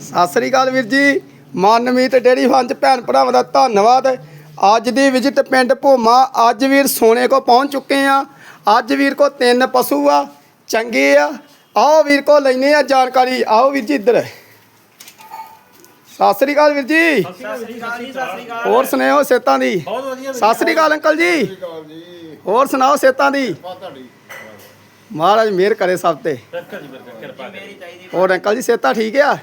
ਸਤਿ ਸ੍ਰੀ ਅਕਾਲ ਵੀਰ ਜੀ। ਮਾਨਮੀਤ dairy farm ਚ ਭੈਣ ਭਰਾਵਾਂ ਦਾ ਧੰਨਵਾਦ। ਅੱਜ ਦੀ ਵਿਜ਼ਿਟ ਪਿੰਡ ਭੋਮਾ, ਅੱਜ ਵੀਰ ਸੋਨੇ ਕੋ ਪਹੁੰਚ ਚੁੱਕੇ ਆ। ਅੱਜ ਵੀਰ ਕੋ ਤਿੰਨ ਪਸ਼ੂ ਆ, ਚੰਗੇ ਆ। ਆਓ ਵੀਰ ਕੋ ਲੈਨੇ ਆ ਜਾਣਕਾਰੀ। ਆਓ ਵੀਰ ਜੀ ਇੱਧਰ। ਸਤਿ ਸ੍ਰੀ ਅਕਾਲ ਵੀਰ ਜੀ। ਹੋਰ ਸੁਣਾਓ ਸੇਤਾਂ ਦੀ? ਸਤਿ ਸ੍ਰੀ ਅਕਾਲ ਅੰਕਲ ਜੀ। ਹੋਰ ਸੁਣਾਓ ਸੇਤਾਂ ਦੀ? ਮਹਾਰਾਜ ਮਿਹਰ ਕਰੇ ਸਭ ਤੇ। ਹੋਰ ਅੰਕਲ ਜੀ ਸੇਤਾਂ ਠੀਕ ਆ?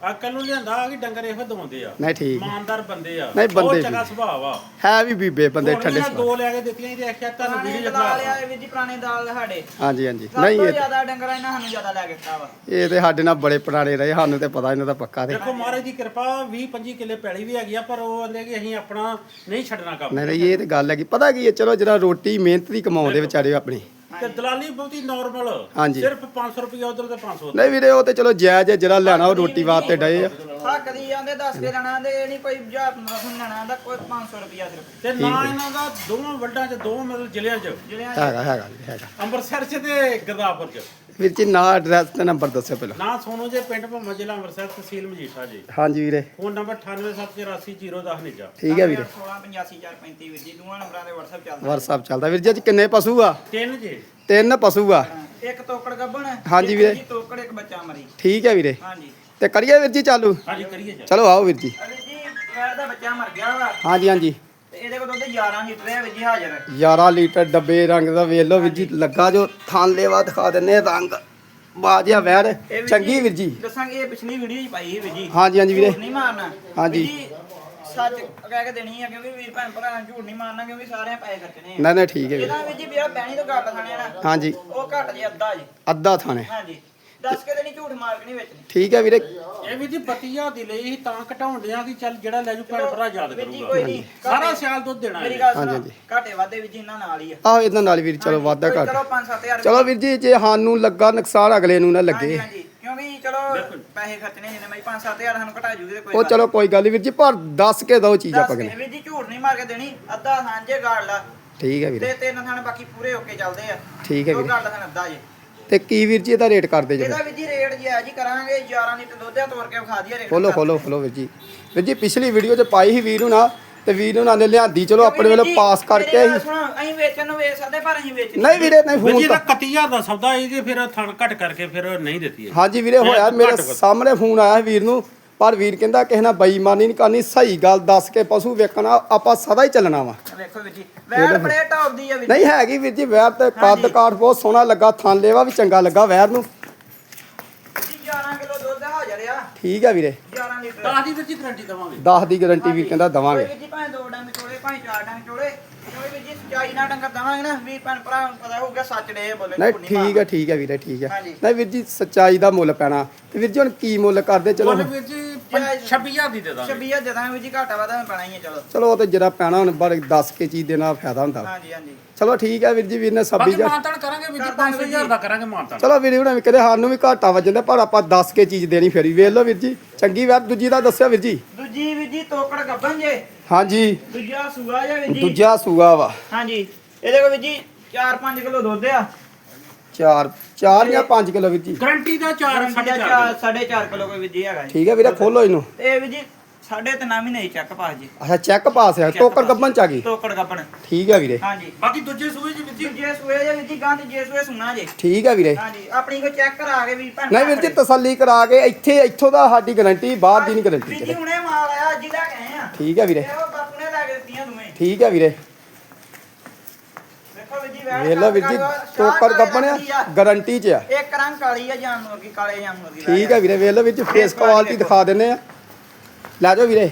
ਅਕਲ ਨੂੰ ਲਿਆਂਦਾ ਆ ਕਿ ਡੰਗਰ ਇਹੋ ਦਵਾਉਂਦੇ ਆ। ਨਹੀਂ ਠੀਕ ਇਮਾਨਦਾਰ ਬੰਦੇ ਆ। ਨਹੀਂ, ਬੰਦੇ ਬਹੁਤ ਚੰਗਾ ਵੀ। ਸੁਭਾਅ ਆ। ਹੈ ਵੀ ਬੀਬੇ ਬੰਦੇ ਹੁਣ ਠੰਡੇ ਵੀ ਨਾ ਸੁਭਾਅ। ਦੋ ਲੈ ਕੇ ਦਿੱਤੀਆਂ ਇਹਦੇ ਆਖਿਆ ਤੁਹਾਨੂੰ ਪੁਰਾਣੇ ਵੀਡੀਓ ਦਾਲ ਦਿਖਾ ਆ ਵੀਰ ਜੀ ਪੁਰਾਣੇ ਦਾਲ ਸਾਡੇ। ਹਾਂਜੀ ਹਾਂਜੀ। ਸਭ ਨਹੀਂ ਤੋਂ ਇਹ ਜ਼ਿਆਦਾ ਡੰਗਰਾਂ ਇਹਨਾਂ ਸਾਨੂੰ ਜ਼ਿਆਦਾ ਲੈ ਕੇ ਦਿੱਤਾ ਵਾ। ਇਹ ਤੇ ਸਾਡੇ ਨਾਲ ਬੜੇ ਪੁਰਾਣੇ ਰਹੇ ਸਾਨੂੰ ਤੇ ਪਤਾ ਇਹਨਾਂ ਦਾ ਪੱਕਾ ਤੇ। ਦੇਖੋ ਮਹਾਰਾਜ ਦੀ ਕਿਰਪਾ 20 25 ਕਿੱਲੇ ਪੈਲੀ ਵੀ ਹੈਗੀ ਆ ਪਰ ਉਹ ਕਹਿੰਦੇ ਕਿ ਅਸੀਂ ਆਪਣਾ ਨਹੀਂ ਛੱਡਣਾ ਕੰਮ। ਨਹੀਂ ਨਹੀਂ ਇਹ ਤੇ ਗੱਲ ਹੈ ਕਿ ਪਤਾ ਕੀ ਹੈ ਚਲੋ ਜਿਹੜਾ ਰੋਟੀ ਮਿਹਨਤ ਦੀ ਕਮਾਉਂਦੇ ਵਿਚਾਰੇ ਆਪਣੀ। ਤੇ ਦਲਾਲੀ ਬਹੁਤੀ ਨਾਰਮਲ ਹਾਂਜੀ। ਸਿਰਫ 500 ਰੁਪਏ ਉਧਰ ਤੇ 500 ਉੱਧਰ। ਨਹੀਂ ਵੀਰੇ ਉਹ ਤੇ ਚਲੋ ਜਾਇਜ਼ ਹੈ ਜਿਹੜਾ ਲੈਣਾ ਉਹ ਰੋਟੀ ਵਾਸਤੇ ਡਏ ਆ। ਹੱਕ ਦੀ ਜਾਂਦੇ ਦੱਸ ਕੇ ਲੈਣਾ ਦੇ ਇਹ ਨਹੀਂ ਕੋਈ ਜਾ ਰਸਮ ਲੈਣਾ ਦਾ ਕੋਈ 500 ਰੁਪਿਆ ਸਿਰਫ। ਤੇ ਨਾ ਇਹਨਾਂ ਦਾ ਦੋਵਾਂ ਵਰਡਾਂ 'ਚ ਦੋਵਾਂ ਮਤਲਬ ਜ਼ਿਲ੍ਹਿਆਂ 'ਚ। ਹੈਗਾ ਹੈਗਾ ਹੈਗਾ। ਅੰਮ੍ਰਿਤਸਰ 'ਚ ਤੇ ਗੁਰਦਾਸਪੁਰ 'ਚ। ਵੀਰ ਜੀ ਨਾਂ ਐਡਰੈਸ ਤੇ ਨੰਬਰ ਦੱਸਿਓ ਪਹਿਲਾਂ। ਨਾ ਸੋਨੋ ਜੇ ਪਿੰਡ ਭੰਮਾ ਜ਼ਿਲ੍ਹਾ ਅੰਮ੍ਰਿਤਸਰ ਤਹਿਸੀਲ ਮਜੀਠਾ ਜੀ। ਹਾਂਜੀ ਵੀਰੇ। ਫੋਨ ਨੰਬਰ 98748010 ਨਿਜਾ। ਠੀਕ ਹੈ ਵੀਰੇ। 1685435 ਵੀਰ ਜੀ ਦੋਵਾਂ ਨੰਬਰਾਂ ਦੇ WhatsApp ਚੱਲਦਾ। WhatsApp ਚੱਲਦਾ ਵੀਰ ਜੀ ਅੱਜ ਕਿੰਨੇ ਪਸ਼ੂ ਆ? ਤਿੰਨ ਜੇ। ਤਿੰਨ ਪਸ਼ੂ ਆ। ਇੱਕ ਤੋਕੜ ਗੱਬਣ ਹਾਂਜੀ ਇੱਕ ਵੀਰੇ। ਜੀ ਤੋਕੜ ਇੱਕ ਬੱਚਾ ਮਰੀ। ਠੀਕ ਹੈ ਵੀਰੇ। ਹਾਂਜੀ। ਤੇ ਕਰੀਏ ਵੀਰ ਜੀ ਚਾਲੂ? ਹਾਂਜੀ ਕਰੀਏ ਚਲੋ ਆਓ ਵੀਰ ਜੀ। ਅਰੇ ਜੀ ਦਾ ਬੱਚਾ ਮਰ ਗਿਆ ਵਾ। ਹਾਂਜੀ ਹਾਂਜੀ। ਇਹਦੇ ਕੋਲ ਦੁੱਧ 11 ਲੀਟਰ ਹੈ ਵੀਰ ਜੀ ਹਾਜ਼ਰ 11 ਲੀਟਰ ਡੱਬੇ ਰੰਗ ਦਾ ਵੇਖ ਲਓ ਵੀਰ ਜੀ ਲੱਗਾ ਜੋ ਥਾਨ ਲੈਵਾ ਦਿਖਾ ਦਿੰਨੇ ਰੰਗ। ਬਾਜਿਆ ਵੈਰ ਇਹ ਚੰਗੀ ਵੀਰ ਜੀ। ਦੱਸਾਂਗੇ ਇਹ ਪਿਛਲੀ ਵੀਡੀਓ 'ਚ ਪਾਈ ਸੀ ਵੀਰ ਜੀ। ਹਾਂਜੀ ਹਾਂਜੀ ਵੀਰੇ। ਝੂਠ ਨਹੀਂ ਮਾਰਨਾ। ਹਾਂਜੀ। ਵੀਰ ਜੀ, ਸੱਚ ਕਹਿ ਕੇ ਦੇਣੀ ਆ ਕਿਉਂਕਿ ਵੀਰ ਭੈਣ ਭਰਾ ਨੇ ਝੂਠ ਨਹੀਂ ਮਾਰਨਾ ਕਿਉਂਕਿ ਸਾਰਿਆਂ ਪੈਸੇ ਖਰਚਣੇ ਆ। ਨਹੀਂ ਨਹੀਂ ਠੀਕ ਹੈ ਵੀਰੇ ਇਹਦਾ ਵੀਰ। ਜੀ ਵੀਰਾ ਪੈਣੀ ਤੋਂ ਘੱਟ ਖਾਣੇ ਨਾ। ਹਾਂਜੀ। ਉਹ ਘੱਟ ਜੇ ਅੱਧਾ ਜੀ। ਅੱਧਾ ਥਾਣੇ। ਹਾਂਜੀ। ਦੱਸ ਕੇ ਦੇਣੀ ਝੂਠ ਮਾਰ ਕੇ ਨਹੀਂ ਵੇਚਣੀ। ਠੀਕ ਹੈ ਵੀਰੇ। ਇਹ ਵੀ ਜੀ 32000 ਦੀ ਲਈ ਸੀ ਤਾਂ ਘਟਾਉਣ ਦਿਆਂ ਕਿ ਚੱਲ ਜਿਹੜਾ ਲੈ ਜੂ ਭੈਣ ਭਰਾ ਯਾਦ ਵੀਰ ਜੀ ਕਰੂਗਾ। ਕੋਈ ਨਹੀਂ। ਸਾਰਾ ਸਿਆਲ ਦੁੱਧ ਦੇਣਾ ਮੇਰੀ ਹੈ ਗੱਲ ਹਾਂਜੀ, ਸੁਣੋ ਹਾਂਜੀ। ਘਾਟੇ ਵਾਧੇ ਵੀਰ ਜੀ ਇਹਨਾਂ ਨਾਲ ਹੀ ਆ। ਆਹੋ ਇਹਨਾਂ ਨਾਲ ਵੀਰ ਚਲੋ ਵਾਧਾ ਕੋਈ ਘੱਟ। ਚਲੋ 5-7000 ਚਲੋ ਵੀਰ ਜੀ ਜੇ ਸਾਨੂੰ ਲੱਗਾ ਨੁਕਸਾਨ ਅਗਲੇ ਨੂੰ ਨਾ ਹਾਂਜੀ ਲੱਗੇ। ਹਾਂਜੀ ਕਿਉਂਕਿ ਚਲੋ ਪੈਸੇ ਖਰਚਣੇ ਜਿੰਨੇ ਮੈਂ 5-7000 ਸਾਨੂੰ ਘਟਾ ਜੂਗੇ ਤੇ ਕੋਈ ਉਹ ਗੱਲ ਚਲੋ ਕੋਈ ਗੱਲ ਨਹੀਂ ਵੀਰ ਜੀ ਪਰ ਦੱਸ ਕੇ ਦੋ ਚੀਜ਼ ਦੱਸ ਆਪਾਂ ਕੇ ਕਿਨੇ ਵੀਰ ਜੀ ਝੂਠ ਨਹੀਂ ਮਾਰ ਕੇ ਦੇਣੀ ਅੱਧਾ ਸਾਂਝੇ ਗਾੜ ਲਾ। ਠੀਕ ਹੈ ਵੀਰੇ। ਤੇ ਤਿੰਨ ਥਾਣੇ ਬਾਕੀ ਪੂਰੇ ਹੋ ਕੇ ਚੱਲਦੇ ਆ। ਠੀਕ ਹੈ ਉਹ ਵੀਰੇ। ਗਾੜ ਦਾ ਥਾਣਾ ਅੱਧਾ ਜੇ। ਤੇ ਕੀ ਵੀਰ ਜੀ ਇਹਦਾ ਰੇਟ ਕਰਦੇ ਜੀ ਇਹਦਾ ਵੀਰ ਜੀ ਰੇਟ ਜੀ ਹੈ ਜੀ ਕਰਾਂਗੇ 11 ਲੀਟਰ ਦੁੱਧ ਆ ਤੋਰ ਕੇ ਵਿਖਾ ਦਈਏ ਰੇਟ ਖੋਲੋ ਖੋਲੋ ਖੋਲੋ ਵੀਰ ਜੀ। ਵੀਰ ਜੀ ਪਿਛਲੀ ਵੀਡੀਓ 'ਚ ਪਾਈ ਸੀ ਵੀਰ ਨੂੰ ਨਾ ਤੇ ਵੀਰ ਨੂੰ ਨੇ ਲਿਆਂਦੀ। ਚਲੋ ਆਪਣੇ ਵੱਲੋਂ ਪਾਸ ਕਰਕੇ ਹੀ ਸੁਣੋ ਅਸੀਂ ਵੇਚਣ ਨੂੰ ਵੇਚ ਸਕਦੇ ਪਰ ਅਸੀਂ ਵੇਚ ਨਹੀਂ ਵੀਰੇ ਨਹੀਂ ਵੀਰ ਜੀ ਫੋਨ ਇਹਦਾ ਤਾਂ 31000 ਦਾ ਸੌਦਾ ਇਹਦੇ ਫਿਰ ਥਣ ਘਟ ਕਰਕੇ ਫਿਰ ਨਹੀਂ ਦਿੱਤੀ ਹੈ। ਹਾਂਜੀ ਵੀਰੇ ਹੋਇਆ। ਮੇਰੇ। ਸਾਹਮਣੇ ਫੋਨ ਆਇਆ ਸੀ ਵੀਰ ਨੂੰ। ਪਰ ਵੀਰ ਕਹਿੰਦਾ ਕਿਸੇ ਨਾਲ ਬੇਈਮਾਨੀ ਨਹੀਂ ਕਰਨੀ ਸਹੀ ਗੱਲ ਦੱਸ ਕੇ ਪਸ਼ੂ ਵੇਖਣਾ ਆਪਾਂ ਸਦਾ ਹੀ ਚੱਲਣਾ ਵਾ। ਵੇਖੋ ਵੀਰ ਜੀ ਵੈਰ ਬੜੇ ਟੌਪ ਦੀ ਆ ਵੀਰ ਨਹੀਂ ਹੈਗੀ ਵੀਰ ਜੀ ਵੈਰ ਤੇ ਕੱਦ ਹਾਂਜੀ। ਕਾਠ ਬਹੁਤ ਸੋਹਣਾ ਲੱਗਾ ਥਾਂ ਲੈਵਾ ਵੀ ਚੰਗਾ ਲੱਗਾ ਵੈਰ ਨੂੰ। ਜੀ 11 ਕਿਲੋ ਦੁੱਧ ਹਾਜ਼ਰ ਆ ਠੀਕ ਹੈ ਵੀਰੇ। 11 ਲੀਟਰ। 10 ਦੀ ਵਿੱਚ ਗਰੰਟੀ ਦਵਾਂਗੇ। 10 ਦੀ ਗਾਰੰਟੀ ਵੀਰ ਕਹਿੰਦਾ ਦਵਾਂਗੇ। ਵੀਰ ਜੀ ਭਾਵੇਂ ਦੋ ਡੰਗ ਚੋਲੇ ਭਾਵੇਂ ਚਾਰ ਡੰਗ ਚੋਲੇ ਕੋਈ ਵੀਰ ਜੀ ਸਚਾਈ ਨਾਲ ਡੰਗਰ ਦਵਾਂਗੇ ਨਾ। ਵੀ ਭੈਣ ਭਰਾ ਨੂੰ ਪਤਾ ਹੋਊਗਾ ਸੱਚ ਡੇ ਬੋਲੇ ਨਹੀਂ ਠੀਕ ਹੈ ਠੀਕ ਹੈ ਵੀਰੇ ਠੀਕ ਹੈ। ਨਹੀਂ ਵੀਰ ਜੀ ਸੱਚਾਈ ਦਾ ਮੁੱਲ ਪੈਣਾ। ਤੇ ਵੀਰ ਜੀ ਹੁਣ ਕੀ ਮੁੱਲ ਕਰਦੇ? ਚਲੋ ਵੀਰ ਜੀ 26000 ਦੀ ਦੇ ਦਾਂਗੇ। 26 ਜਦਾਂ ਵੀਰ ਜੀ ਘਾਟਾ ਵਾਦਾ ਪੈਣਾ ਹੀ ਆ ਚਲੋ। ਚਲੋ ਉਹ ਤੇ ਜਿਹੜਾ ਪੈਣਾ ਹੁਣ ਬੜ ਦੱਸ ਕੇ ਚੀਜ਼ ਦੇਣਾ ਫਾਇਦਾ ਹੁੰਦਾ। ਹਾਂਜੀ ਹਾਂਜੀ। ਚਲੋ ਠੀਕ ਹੈ ਵੀਰ ਜੀ ਵੀਰ ਨੇ ਬਾਕੀ ਜਾ ਮਾਨਤਾਨ ਕਰਾਂਗੇ ਵੀਰ ਜੀ ਕਰ ਦਾਂਗੇ 5000 ਦਾ ਕਰਾਂਗੇ ਮਾਨਤਾਨ। ਚਲੋ ਵੀਰ ਹੁਣ ਵੀ ਕਦੇ ਸਾਨੂੰ ਵੀ ਘਾਟਾ ਵੱਜਦਾ ਪਰ ਆਪਾਂ ਦੱਸ ਕੇ ਚੀਜ਼ ਦੇਣੀ ਫੇਰੀ ਵੇਖ ਲਓ ਵੀਰ ਜੀ ਚੰਗੀ ਵੈਰ ਦੂਜੀ ਦਾ ਦੱਸਿਆ ਵੀਰ ਜੀ। ਦੂਜੀ ਵੀਰ ਜੀ ਤੋਕੜ ਜੇ ਹਾਂਜੀ। ਦੂਜਾ ਸੂਆ ਜੇ ਵੀਰ ਜੀ। ਦੂਜਾ ਸੂਆ ਵਾ। ਹਾਂਜੀ। ਇਹਦੇ ਕੋਲ ਵੀਰ ਜੀ 4-5 ਕਿਲੋ ਦੁੱਧ ਆ। 4 4 ਜਾਂ 5 ਕਿਲੋ ਵੀਰ ਜੀ। ਗਰੰਟੀ ਦਾ 4 4.5 4.5 ਕਿਲੋ। ਕੋਈ ਵੀਰ ਜੀ ਹੈਗਾ ਜੀ। ਠੀਕ ਹੈ ਵੀਰੇ ਖੋਲੋ ਇਹਨੂੰ। ਤੇ ਵੀਰ ਜੀ ਸਾਢੇ ਤਿੰਨ ਮਹੀਨੇ ਹੀ ਚੱਕ ਪਾਸ ਜੀ। ਅੱਛਾ ਚੈੱਕ ਪਾਸ ਹੈ ਟੋਕਰ ਗੱਬਨ ਚ ਆ ਗਈ। ਤੋਕੜ ਗੱਬਨ ਠੀਕ ਹੈ ਵੀਰੇ। ਹਾਂਜੀ। ਬਾਕੀ ਦੂਜੇ ਸੂਏ ਜੀ ਵੀਰ ਜੀ। ਸੂਏ ਜੇ ਜੀ ਗਾਂ ਤੇ ਜੇ ਸੂਏ ਸੁਣਾ ਜੇ। ਠੀਕ ਹੈ ਵੀਰੇ। ਹਾਂਜੀ ਆਪਣੀ ਕੋ ਚੈੱਕ ਕਰਾ ਕੇ ਵੀ ਭੈਣ ਨਹੀਂ ਵੀਰ ਜੀ ਤਸੱਲੀ ਕਰਾ ਕੇ ਇੱਥੇ ਇੱਥੋਂ ਦਾ ਸਾਡੀ ਗਾਰੰਟੀ ਬਾਹਰ ਦੀ ਨਹੀਂ ਗਾਰੰਟੀ ਵੀਰ ਜੀ ਹੁਣੇ ਮਾਲ ਆਇਆ ਅੱਜ ਦਾ ਗਏ ਆ। ਠੀਕ ਹੈ ਵੀਰੇ। ਇਹ ਉਹ ਬਾਪੂ ਨੇ ਲੈ ਕੇ ਦਿੱਤੀਆਂ ਦੋਵੇਂ। ਠੀਕ ਹੈ ਵੀਰੇ। ਵੇਖੋ ਵੀਰ ਜੀ ਵੈੜ ਵੇਖ ਲਓ ਵੀਰ ਜੀ ਟੋਕਰ ਗੱਬਨ ਆ ਗਾਰੰਟੀ ਚ ਆ। ਇੱਕ ਰੰਗ ਕਾਲੀ ਆ ਜਾਨ ਮੁਰਗੀ ਕਾਲੇ ਜਾਨ ਮੁਰਗੀ ਠੀਕ ਹੈ ਵੀਰੇ ਵੇਖ ਲਓ ਵੀਰ ਜੀ ਫੇਸ ਕੁਆਲਿਟੀ ਦਿਖਾ। ਦਿੰਨੇ ਆ। ਲੈ ਜਾਓ ਵੀਰੇ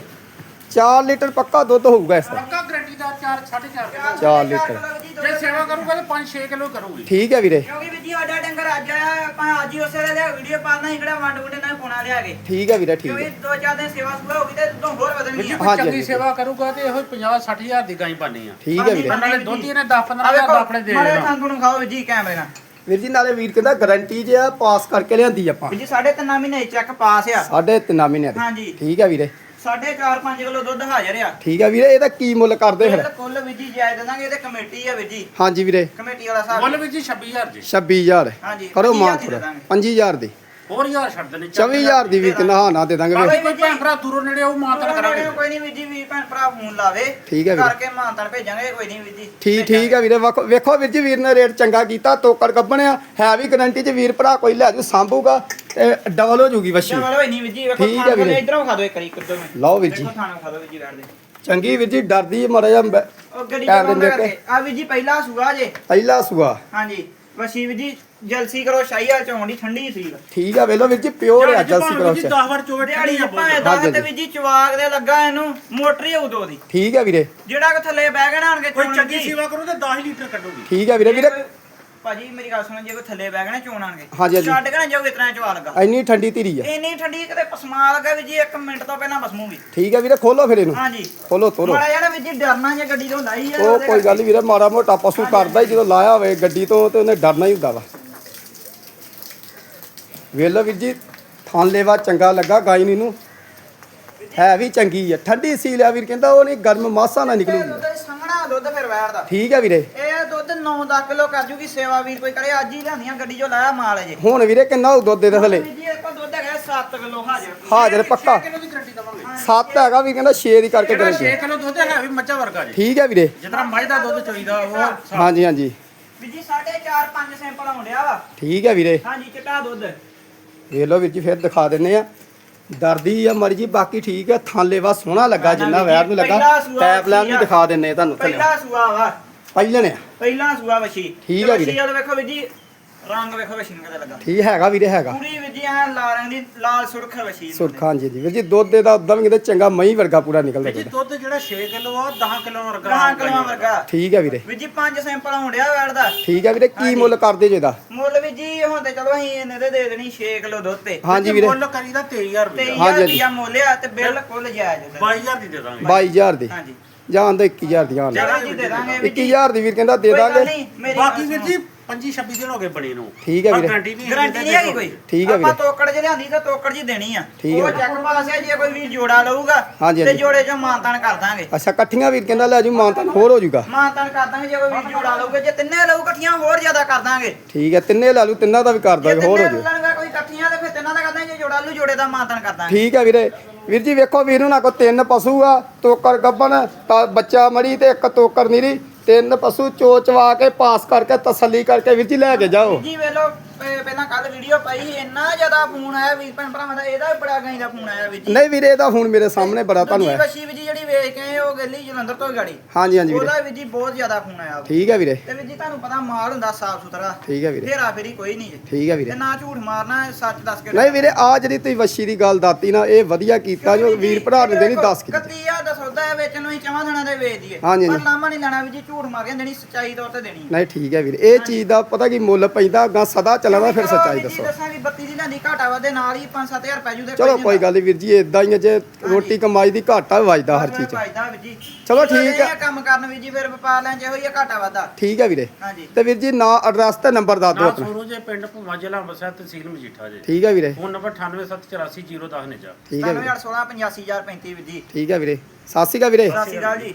4 ਲੀਟਰ ਪੱਕਾ ਦੁੱਧ ਹੋਊਗਾ ਇਸ ਦਾ। ਪੱਕਾ ਗਰੰਟੀ ਦਾ 4 4.5 ਕਿਲੋ ਚਾਰ ਲੀਟਰ। ਜੇ ਸੇਵਾ ਕਰੂਗਾ ਤਾਂ 5-6 ਕਿਲੋ ਕਰੂਗੀ। ਠੀਕ ਹੈ ਵੀਰੇ। ਕਿਉਂਕਿ ਵੀਰ ਜੀ ਸਾਡਾ ਡੰਗਰ ਅੱਜ ਆਇਆ ਆਪਾਂ ਅੱਜ ਹੀ ਉਸੇ ਵੇਲੇ ਵੀਡੀਓ ਪਾਣਾ ਹੀ ਕਿਹੜਾ ਵੰਡ ਵੰਡੇ ਨਾਲ ਪਾਉਣਾ ਲਿਆ ਕੇ। ਠੀਕ ਹੈ ਵੀਰੇ ਠੀਕ ਕਿਉਂਕਿ ਹੈ। ਦੋ ਚਾਰ ਦਿਨ ਸੇਵਾ ਸੁਭਾ ਹੋ ਗਈ ਤੇ ਉਦੋਂ ਹੋਰ ਵੀਰ ਵਧਣੀ ਜੀ ਆ ਕੋਈ ਹਾਂਜੀ, ਚੰਗੀ ਹਾਂਜੀ। ਸੇਵਾ ਕਰੂਗਾ ਤੇ ਇਹੋ 50-60000 ਦੀ ਗਾਂ ਪਾਣੀ ਆ। ਠੀਕ ਹੈ ਵੀਰੇ। ਨਾਲੇ ਦੁੱਧ ਇਹਨੇ 10-15000 ਆ ਦਾ ਵੇਖੋ ਆਪਣੇ ਦੇ ਮਾਰੇ ਦੇਣਾ। ਤੁਹਾਨੂੰ ਖਾਓ ਵੀਰ ਜੀ ਕੈਮਰੇ ਨਾਲ। ਵੀਰ ਜੀ ਨਾਲੇ ਵੀਰ ਕਹਿੰਦਾ ਗਾਰੰਟੀ ਜੇ ਆ ਪਾਸ ਕਰਕੇ ਲਿਆਂਦੀ ਆਪਾਂ। ਵੀਰ ਜੀ ਸਾਢੇ ਤਿੰਨ ਮਹੀਨੇ ਚੈੱਕ ਪਾਸ ਆ। ਸਾਢੇ ਤਿੰਨ ਮਹੀਨਿਆਂ ਦੀ। ਹਾਂਜੀ। ਠੀਕ ਹੈ ਵੀਰੇ। ਸਾਢੇ 4-5 ਕਿਲੋ ਦੁੱਧ ਹਾਜ਼ਰ ਆ। ਠੀਕ ਹੈ ਵੀਰੇ ਇਹਦਾ ਕੀ ਮੁੱਲ ਕਰਦੇ ਫਿਰ? ਇਹ ਕੁੱਲ ਵੀਰ ਜੀ ਜਾਇਜ਼ ਦੇਵਾਂਗੇ ਇਹਦੇ ਕਮੇਟੀ ਆ ਵੀਰ ਜੀ। ਹਾਂਜੀ ਵੀਰੇ। ਕਮੇਟੀ ਵਾਲਾ ਸਾਹਿਬ ਮੁੱਲ ਵੀਰ ਜੀ 26000 ਜੀ। 26000 ਹਾਂਜੀ, ਕਰੋ 25,000 ਮਾਨ ਦੀ ਥੋੜਾ ਦੇ ਦਾਂਗੇ। 5000 ਦੀ। ਹੋਰ ਹਜ਼ਾਰ ਛੱਡ ਦੇਣੇ 24000 ਦੀ ਵੀਰ ਕਹਿੰਦਾ ਹਾਂ ਨਾ ਦੇ ਦਾਂਗੇ ਵੀਰ ਬਾਕੀ ਕੋਈ ਭੈਣ ਭਰਾ ਦੂਰੋਂ ਨੇੜੇ ਉਹ ਮਾਨਤਨ ਕਰਾਂਗੇ। ਕੋਈ ਨਹੀਂ ਵੀਰ ਜੀ ਵੀਰ ਭੈਣ ਭਰਾ ਫੋਨ ਲਾਵੇ। ਠੀਕ ਹੈ ਵੀਰ। ਕਰਕੇ ਮਾਨਤਨ ਭੇਜਾਂਗੇ ਕੋਈ ਨਹੀਂ ਵੀਰ ਜੀ। ਠੀਕ ਠੀਕ ਹੈ ਵੀਰੇ ਵੇਖੋ ਵੇਖੋ ਵੀਰ ਜੀ ਵੀਰ ਨੇ ਰੇਟ ਚੰਗਾ ਕੀਤਾ ਤੋਕੜ ਕੱਢਣਿਆ ਹੈ ਵੀ ਗਰੰਟੀ ਚ ਵੀਰ ਭਰਾ ਕੋਈ ਲੈ ਜੂ ਸਾਂਭੂਗਾ। ਤੇ ਡਬਲ ਹੋ ਜੂਗੀ ਵੱਛੀ। ਚਲੋ ਨਹੀਂ ਵੀਰ ਜੀ ਵੇਖੋ ਠੀਕ ਹੈ ਵੀਰੇ। ਇਧਰੋਂ ਖਾ ਦਿਓ ਇੱਕ ਵਾਰੀ ਕਿੱਦੋਂ ਮੈਂ ਲਓ ਵੀਰ ਜੀ। ਦੇਖੋ ਖਾਣਾ ਖਾ ਦਿਓ ਵੀਰ ਜੀ ਬੈਠ ਦੇ। ਚੰਗੀ ਵੀਰ ਜੀ ਡਰਦੀ ਮੜਾ ਜਾ ਉਹ ਗੱਡੀ ਕੇ। ਕਰਕੇ। ਆ ਵੀਰ ਜੀ ਪਹਿਲਾ ਸੂਆ ਜੇ। ਪਹਿਲਾ ਸੂਆ। ਹਾਂਜੀ ਵਸੀ ਵੀਰ ਜੀ ਜਲਸੀ ਕਰੋ ਸ਼ਾਹੀ ਹਾਲ ਚ ਦੀ ਠੰਡੀ ਸੀ। ਠੀਕ ਆ ਵੇਲੋ ਵੀਰ ਜੀ ਪਿਓਰ ਆ ਜਲਸੀ ਕਰੋ ਜੀ ਚ 10 ਵਾਰ ਚੋਵੇ ਦਿਹਾੜੀ ਠੰਡੀ ਆ ਭਾਵੇਂ ਬੋਲ ਹਾਂਜੀ, ਦਾਗ ਤੇ ਵੀਰ ਜੀ ਚਵਾਕ ਦੇ ਲੱਗਾ ਇਹਨੂੰ ਮੋਟਰ ਹੀ ਉਦੋਂ ਦੀ। ਠੀਕ ਹੈ ਵੀਰੇ। ਜਿਹੜਾ ਕੋ ਥੱਲੇ ਬਹਿ ਗਿਆ ਨਾ ਆਣ ਕੇ ਕੋਈ ਚੋਣ ਚੰਗੀ। ਸੇਵਾ ਕਰੂ ਤਾਂ 10 ਲੀਟਰ ਕੱਢੂਗੀ ਠੀਕ ਹੈ ਵੀਰੇ ਵੀਰੇ। ਭਾਜੀ ਮੇਰੀ ਗੱਲ ਸੁਣੋ ਜੇ ਕੋਈ ਥੱਲੇ ਬਹਿ ਨਾ ਚੋਣ ਆਣਗੇ ਹਾਂਜੀ, ਹਾਂਜੀ। ਛੱਡ ਕੇ ਨਾ ਜਾਓ ਇਤਨਾ ਚਵਾ ਲਗਾ ਇੰਨੀ ਠੰਡੀ ਧੀਰੀ ਆ। ਇੰਨੀ ਠੰਡੀ ਕਿਤੇ ਪਸਮਾ ਲੱਗਾ ਵੀ ਜੀ 1 ਮਿੰਟ ਤੋਂ ਪਹਿਲਾਂ ਬਸਮੂਗੀ ਠੀਕ ਹੈ ਵੀਰੇ ਖੋਲੋ ਫਿਰ ਇਹਨੂੰ। ਹਾਂਜੀ। ਖੋਲੋ ਤੋਰੋ। ਮਾੜਾ ਨਾ ਵੀ ਜੀ ਡਰਨਾ ਜੇ ਗੱਡੀ ਤੋਂ ਲਾਈ ਆ ਉਹ ਕੋਈ ਗੱਲ ਵੀਰੇ ਮਾੜਾ ਮੋਟਾ ਪਸ਼ੂ ਕਰਦਾ ਹੀ ਜਦੋਂ ਲਾਇਆ ਹੋਵੇ ਗੱਡੀ ਤੋਂ ਤੇ ਉਹਨੇ ਡਰਨਾ ਹੀ ਹੁੰਦਾ ਵਾ। ਵੇਲੋ ਵੀਰ ਜੀ ਥਾਂ ਲੈਵਾ ਚੰਗਾ ਲੱਗਾ ਗਾਈ ਨੂੰ। ਹੈ ਵੀ ਚੰਗੀ ਆ। ਠੰਡੀ ਸੀ ਲਿਆ ਵੀਰ ਕਹਿੰਦਾ ਉਹ ਨਹੀਂ ਗਰਮ ਮਾਸਾ ਨਾ ਨਿਕਲੂਗੀ। ਦੁੱਧ ਸੰਘਣਾ ਦੁੱਧ ਫਿਰ ਵੈਰ ਦਾ। ਠੀਕ ਹੈ ਵੀਰੇ। ਇਹ ਦੁੱਧ 9-10 ਕਿਲੋ ਕਰ ਜੂਗੀ ਸੇਵਾ ਵੀਰ ਕੋਈ ਕਰੇ ਅੱਜ ਹੀ ਲਿਆਂਦੀਆਂ ਗੱਡੀ ਚੋਂ ਲਾਇਆ ਮਾਲ ਜੇ ਹੁਣ ਵੀਰੇ ਕਿੰਨਾ ਹੋਊ ਦੁੱਧ ਦੇ ਥੱਲੇ? ਵੀਰ ਜੀ ਇਹ ਕੋਲ ਦੁੱਧ ਹੈਗਾ 7 ਕਿਲੋ ਹਾਜ਼ਰ। ਹਾਜ਼ਰ ਪੱਕਾ। ਕਿਲੋ ਦੀ ਗਰੰਟੀ ਦਵਾਂਗੇ। ਸੱਤ ਹੈਗਾ ਵੀ ਕਹਿੰਦਾ 6 ਦੀ ਕਰਕੇ ਜਿਹੜਾ ਦੇ 6 ਕਿਲੋ ਦੁੱਧ ਹੈ ਵੀ ਮੱਝਾਂ ਵਰਗਾ ਜੀ। ਠੀਕ ਹੈ ਵੀਰੇ। ਜਿਤਨਾ ਮੱਝ ਦਾ ਦੁੱਧ ਚੋਈਦਾ ਉਹ ਹਾਂਜੀ ਹਾਂਜੀ। ਵੀਰ ਜੀ 4.5 5 ਸੈਂਪਲ ਆਉਂਦਿਆ ਵਾ। ਠੀਕ ਹੈ ਵੀਰੇ। ਹਾਂਜੀ ਚਿੱਟਾ ਦੁੱਧ? ਵੇਖ ਲਓ ਵੀਰ ਜੀ ਫਿਰ ਦਿਖਾ ਦਿੰਨੇ ਆ। ਡਰਦੀ ਆ ਮਰ ਜੀ ਬਾਕੀ ਠੀਕ ਹੈ ਥਾਲੇ ਵਾ ਸੋਹਣਾ ਲੱਗਾ ਜਿੰਨਾ ਵੈਰ ਨੂੰ ਲੱਗਾ। ਪਹਿਲਾ ਸੂਆ ਟੈਪ ਲੈਣ ਵੀ ਸੀ ਆ। ਦਿਖਾ ਦਿੰਨੇ ਆ ਤੁਹਾਨੂੰ ਪਹਿਲਾ ਸੂਆ ਵਾ। ਪਹਿਲਣ ਆ। ਪਹਿਲਾ ਸੂਆ ਵਛੀ। ਠੀਕ ਆ ਵੀਰੇ। ਵਛੀ ਵਾਲਾ ਵੇਖੋ ਵੀਰ ਜੀ ਰੰਗ ਵੇਖੋ ਵਛੀ ਨੂੰ ਕਿਤੇ ਲੱਗਾ। ਠੀਕ ਹੈਗਾ ਵੀਰੇ ਹੈਗਾ। ਪੂਰੀ ਜੀ ਐ ਲਾਲ ਰੰਗ ਦੀ ਲਾਲ ਸੁਰਖ ਵਛੀ ਨੂੰ ਸੁਰਖਾਂ ਜੀ ਜੀ ਵੀਰ ਜੀ ਦੁੱਧ ਦੇ ਦਾ ਉਦਾਂ ਵੀ ਕਹਿੰਦੇ ਚੰਗਾ ਮਹੀਂ ਵਰਗਾ ਪੂਰਾ ਨਿਕਲਦਾ ਜੀ ਦੁੱਧ ਜਿਹੜਾ 6 ਕਿਲੋ ਆ 10 ਕਿਲੋ ਵਰਗਾ ਗਾਂ ਕਲਮਾ ਵਰਗਾ। ਠੀਕ ਹੈ ਵੀਰੇ। ਵੀਰ ਜੀ ਪੰਜ ਸੈਂਪਲ ਆਉਂਦਿਆ ਵੈੜ ਦਾ। ਠੀਕ ਹੈ ਵੀਰੇ ਕੀ ਮੁੱਲ ਕਰਦੇ ਜੇ ਇਹਦਾ? ਮੁੱਲ ਵੀ ਜੀ ਹੁਣ ਤੇ ਚਲੋ ਅਸੀਂ ਇਹਨੇ ਦੇ ਦੇ ਦੇਣੀ 6 ਕਿਲੋ ਦੁੱਧ ਤੇ। ਹਾਂਜੀ ਵੀਰੇ। ਮੁੱਲ ਕਰੀਦਾ 23000 ਤੇ ਰੁਪਏ ਹਾਂਜੀ, ਹਾਂਜੀ। ਰੁਪਿਆ ਮੁੱਲ ਆ ਤੇ ਬਿਲਕੁਲ ਜਾਇਜ਼ ਹੈ 22000 ਦੀ ਦੇ ਦਾਂਗੇ। 22000 ਦੀ? ਹਾਂਜੀ। ਜਾਂ ਤਾਂ 21000 ਦੀ ਆਣ ਚਲੋ ਜੀ ਦੇ ਦਾਂਗੇ ਵੀਰ ਜੀ। 21000 ਦੀ ਵੀਰ ਕਹਿੰਦਾ ਦੇ ਦਾਂਗੇ। ਬਾਕੀ ਵੀਰ। ਜੀ 25 26 ਦਿਨ ਹੋ ਗਏ ਬਣੀ ਨੂੰ। ਠੀਕ ਹੈ ਵੀਰੇ। ਗਾਰੰਟੀ ਵੀ ਗਾਰੰਟੀ ਨਹੀਂ ਹੈਗੀ ਕੋਈ। ਠੀਕ ਹੈ ਆਪਾਂ ਵੀਰੇ। ਤੋਕੜ ਜੇ ਲਿਆਂਦੀ ਤਾਂ ਤੋਕੜ ਜੀ ਦੇਣੀ ਆ। ਠੀਕ ਹੈ ਉਹ ਵੀਰੇ। ਚੈੱਕ ਪਾਸ ਹੈ ਜੇ ਕੋਈ ਵੀਰ ਜੋੜਾ ਲਊਗਾ ਹਾਂਜੀ, ਤੇ ਹਾਂਜੀ। ਜੋੜੇ ਚੋਂ ਮਾਨਤਾਨ ਕਰ ਦਾਂਗੇ। ਅੱਛਾ ਇਕੱਠੀਆਂ ਵੀਰ ਕਹਿੰਦਾ ਲੈ ਜੂ ਮਾਂ ਤਾਂ ਹੋਰ ਹੋ ਜਾਊਗਾ ਮਾਨਤਾਨ ਕਰ ਦਾਂਗੇ ਜੇ ਕੋਈ ਵੀਰ ਜੋੜਾ ਲਊਗਾ। ਜੇ ਤਿੰਨੇ ਲਊ ਇਕੱਠੀਆਂ ਹੋਰ ਜ਼ਿਆਦਾ ਕਰ ਦਾਂਗੇ। ਠੀਕ ਹੈ ਤਿੰਨੇ ਲੈ ਲੂ ਤਿੰਨਾਂ ਦਾ ਵੀ ਕਰ ਜੇ ਦਾਂਗੇ ਹੋਰ ਹੋ ਤਿੰਨੇ ਜਾਊ ਲੈਣਗਾ ਕੋਈ ਇਕੱਠੀਆਂ ਤੇ ਫਿਰ ਤਿੰਨਾਂ ਦਾ ਕਰ ਦਾਂਗੇ ਜੇ ਜੋੜਾ ਲੂ ਜੋੜੇ ਦਾ ਮਾਨਤਾਨ ਕਰ ਦਾਂਗੇ। ਠੀਕ ਹੈ ਵੀਰੇ। ਵੀਰ ਜੀ ਵੇਖੋ ਵੀਰ ਨੂੰ ਨਾ ਕੋ ਤਿੰਨ ਪਸ਼ੂ ਆ ਤੋਕਰ ਗੱਬਨ ਤਾਂ ਬੱਚਾ ਮੜੀ ਤੇ ਇੱਕ ਤੋਕਰ ਨੀਰੀ। ਤਿੰਨ ਪਸ਼ੂ ਚੋਚਵਾ ਕੇ ਪਾਸ ਕਰਕੇ ਤਸੱਲੀ ਕਰਕੇ ਵੀਰ ਜੀ ਲੈ ਕੇ ਜਾਓ। ਜੀ ਵੇਲੋ ਪਹਿਲਾਂ ਕੱਲ ਵੀਡੀਓ ਪਾਈ ਸੀ, ਇੰਨਾ ਜ਼ਿਆਦਾ ਫੋਨ ਆਇਆ ਵੀਰ ਭੈਣ ਭਰਾਵਾਂ ਦਾ ਇਹਦਾ ਵੀ ਬੜਾ ਗਾਈ ਦਾ ਫੋਨ ਆਇਆ ਵੀਰ ਜੀ। ਨਹੀਂ ਵੀਰੇ ਇਹਦਾ ਹੁਣ ਮੇਰੇ ਸਾਹਮਣੇ ਬੜਾ ਤੁਹਾਨੂੰ ਦੂਜੀ ਹੈ ਵਸ਼ੀ ਵੀ ਜੀ ਜਿਹੜੀ ਵੇਚ ਕੇ ਆਏ ਉਹ ਗੱਲੀ ਜਲੰਧਰ ਤੋਂ ਗਾੜੀ। ਹਾਂਜੀ ਹਾਂਜੀ ਵੀਰੇ। ਉਹਦਾ ਵੀ ਜੀ ਬਹੁਤ ਜ਼ਿਆਦਾ ਫੋਨ ਆਇਆ। ਵਾ। ਠੀਕ ਹੈ ਵੀਰੇ। ਤੇ ਵੀਰ ਜੀ ਤੁਹਾਨੂੰ ਪਤਾ ਮਾਲ ਹੁੰਦਾ ਸਾਫ਼ ਸੁਥਰਾ। ਠੀਕ ਹੈ ਵੀਰੇ। ਫੇਰਾ ਫੇਰੀ ਕੋਈ ਨਹੀਂ ਜੀ। ਠੀਕ ਹੈ ਤੇ ਵੀਰੇ ਨਾ ਝੂਠ ਮਾਰਨਾ ਸੱਚ ਦੱਸ ਕੇ ਨਹੀਂ ਵੀਰੇ ਆ ਜਿਹੜੀ ਤੁਸੀਂ ਵੱਛੀ ਦੀ ਗੱਲ ਦਾਤੀ ਨਾ ਇਹ ਵਧੀਆ ਕੀਤਾ ਜੋ ਵੀਰ ਭਰਾ ਨੇ ਦੇਣੀ 10 ਕੀਤੀ 31000 ਦਾ ਸੌਦਾ ਹੈ ਵੇਚਣ ਨੂੰ ਹੀ ਚਵਾਂ ਦੇਣਾ ਦੇ ਵੇਚ ਦਈਏ। ਹਾਂਜੀ, ਪਰ ਹਾਂਜੀ। ਲਾਮਾ ਨਹੀਂ ਲੈਣਾ ਵੀ ਜੀ ਝੂਠ ਮਾਰ ਕੇ ਦੇਣੀ ਸੱਚਾਈ ਤੌਰ ਤੇ ਦੇਣੀ ਹੈ। ਨਹੀਂ ਠੀਕ ਹੈ ਵੀਰੇ। ਇਹ ਚੀਜ਼ ਦਾ ਪਤਾ ਕੀ ਮੁੱਲ ਪੈਂਦਾ ਸਦਾ ਚੱਲਦਾ ਫਿਰ ਸੱਚਾਈ ਦੱਸੋ। ਦੱਸਾਂ ਵੀ 32 ਦੀ ਲੈਂਦੀ ਘਾਟਾ ਵਾ ਦੇ ਨਾਲ ਹੀ 5-7000 ਪੈ ਜੂ ਦੇ ਚਲੋ ਕੋਈ ਗੱਲ ਨਹੀਂ ਵੀਰ ਜੀ ਇਦਾਂ ਹੀ ਹੈ ਜੇ ਰੋਟੀ ਕਮਾਈ ਦੀ ਘਾਟਾ ਵੱਜਦਾ ਹਰ ਚੀਜ਼ 'ਚ ਭਾਈਦਾ ਵੀਰ ਜੀ। ਚਲੋ ਠੀਕ ਹੈ। ਇਹ ਕੰਮ ਕਰਨ ਵੀਰ ਜੀ ਫਿਰ ਵਪਾਰ ਲੈਣ ਜਿਹੋ ਹੀ ਆ ਘਾਟਾ ਵਾਦਾ ਠੀਕ ਹੈ ਵੀਰੇ। ਹਾਂਜੀ। ਤੇ ਵੀਰ ਜੀ ਨਾਂ ਐਡਰੈਸ ਤੇ ਨੰਬਰ ਦੱਸ ਦਿਓ ਆਪਣਾ। ਸੋਨੂ ਜੇ ਪਿੰਡ ਭੂਮਾ ਜ਼ਿਲ੍ਹਾ ਅੰਮ੍ਰਿਤਸਰ ਤਹਿਸੀਲ ਮਜੀਠਾ ਜੇ। ਠੀਕ ਹੈ ਵੀਰੇ। ਫੋਨ ਨੰਬਰ 98748010 ਨੇ ਜਾ ਠੀਕ ਹੈ ਵੀਰੇ। 9816 85035 ਵੀਰ ਜੀ। ਠੀਕ ਹੈ ਵੀਰੇ। ਸਤਿ ਸ਼੍ਰੀ ਅਕਾਲ ਵੀਰੇ। ਸਤਿ ਸ਼੍ਰੀ ਅਕਾਲ ਜੀ।